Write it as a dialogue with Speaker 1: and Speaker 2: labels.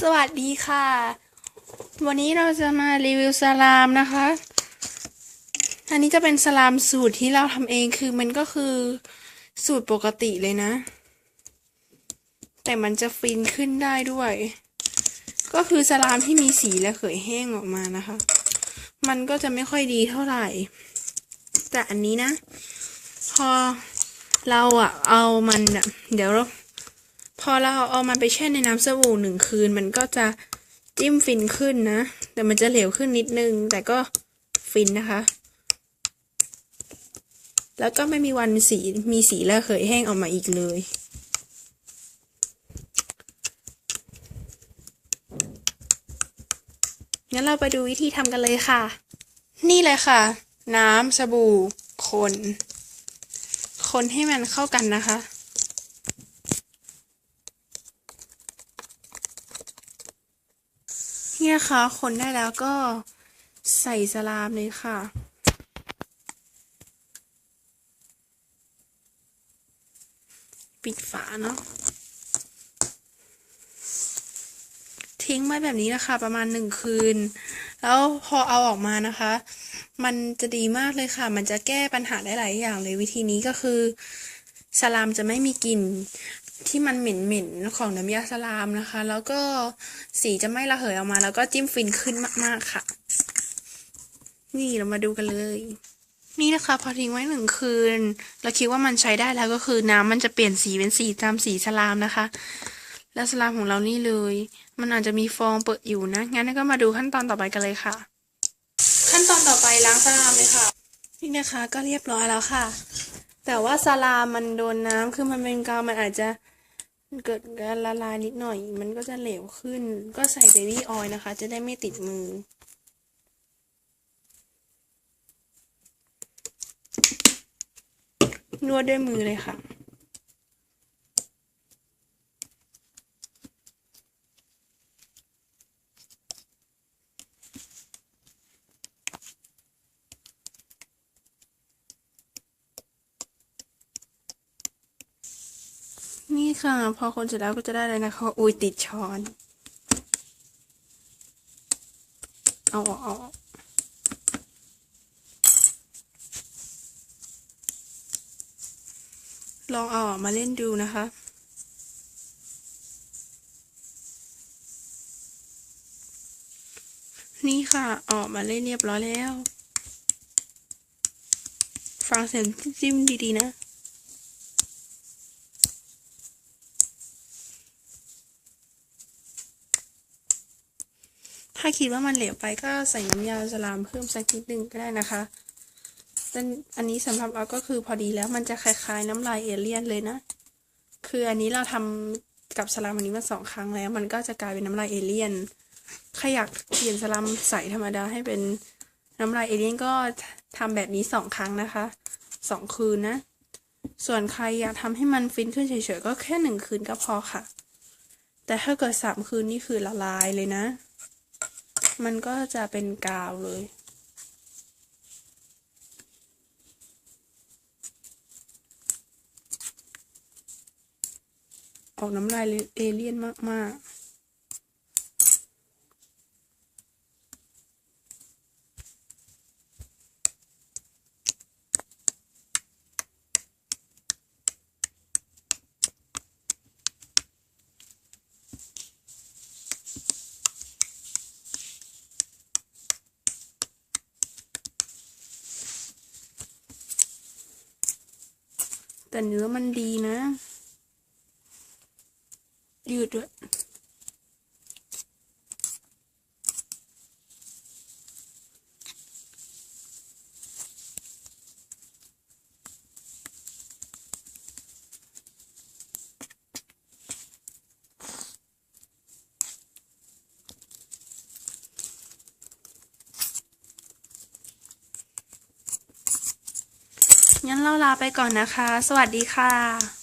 Speaker 1: สวัสดีค่ะ วันนี้เราจะมารีวิวสลามนะคะ อันนี้จะเป็นสลามสูตรที่เราทำเองคือมันก็คือสูตรปกติเลยนะ แต่มันจะฟินขึ้นได้ด้วย ก็คือสลามที่มีสีและเขยแห้งออกมานะคะ มันก็จะไม่ค่อยดีเท่าไหร่ แต่อันนี้นะ พอเราอะเอามันอะเดี๋ยวเรา พอเราเอามันไปแช่ในน้ำสบู่หนึ่งคืน มันก็จะจิ้มฟินขึ้นนะ แต่มันจะเหลวขึ้นนิดนึง แต่ก็ฟินนะคะ แล้วก็ไม่มีวันสีมีสีและเขยแห้งออกมาอีกเลยงั้นเราไปดูวิธีทำกันเลยค่ะ นี่เลยค่ะ น้ำสบู่คน คนให้มันเข้ากันนะคะ เนี่ยค่ะคนได้แล้วก็ใส่สลามเลยค่ะ ปิดฝาเนาะทิ้งไว้แบบนี้นะคะ ประมาณหนึ่งคืน แล้วพอเอาออกมานะคะ มันจะดีมากเลยค่ะ มันจะแก้ปัญหาได้หลายอย่างเลยวิธีนี้ก็คือสลามจะไม่มีกลิ่น ที่มันเหม็นๆของน้ำยาสลามนะคะ แล้วก็สีจะไม่ระเหยออกมา แล้วก็จิ้มฟินขึ้นมากๆค่ะ นี่เรามาดูกันเลย นี่นะคะ พอทิ้งไว้หนึ่งคืน เราคิดว่ามันใช้ได้แล้วก็คือน้ำมันจะเปลี่ยนสีเป็นสีตามสีสลามนะคะ แล้วสลามของเรานี่เลย มันอาจจะมีฟองเปิดอยู่นะ งั้นก็มาดูขั้นตอนต่อไปกันเลยค่ะ ขั้นตอนต่อไปล้างสลามเลยค่ะ นี่นะคะก็เรียบร้อยแล้วค่ะ แต่ว่าสลามมันโดนน้ำคือมันเป็นกาวมันอาจจะ เกิดการละลายนิดหน่อย มันก็จะเหลวขึ้น ก็ใส่เบบี้ออยล์นะคะ จะได้ไม่ติดมือ นวดด้วยมือเลยค่ะ นี่ค่ะ พอคนเสร็จแล้วก็จะได้เลยนะคะอุ้ยติดช้อน เอาออกเอาลองเอาออกมาเล่นดูนะคะ นี่ค่ะ ออกมาเล่นเรียบร้อยแล้ว ฟังเสียงจิ้มดีๆนะ ถ้าคิดว่ามันเหลวไปก็ใส่น้ำยาสลามเพิ่มสักนิดนึงก็ได้นะคะแต่อันนี้สำหรับเราก็คือพอดีแล้วมันจะคล้ายๆน้ำลายเอเลี่ยนเลยนะ คืออันนี้เราทำกับสลามอันนี้มาสองครั้งแล้ว มันก็จะกลายเป็นน้ำลายเอเลี่ยนใครอยากเปลี่ยนสลามใสธรรมดาให้เป็นน้ำลายเอเลี่ยนก็ทำแบบนี้สองครั้งนะคะสองคืนนะ ส่วนใครอยากทำให้มันฟินขึ้นเฉยๆก็แค่หนึ่งคืนก็พอค่ะ แต่ถ้าเกิดสามคืนนี่คือละลายเลยนะ มันก็จะเป็นกาวเลย ออกน้ำลายเอเลี่ยนมาก ๆ แต่เนื้อมันดีนะ ยืดด้วย งั้นเราลาไปก่อนนะคะ สวัสดีค่ะ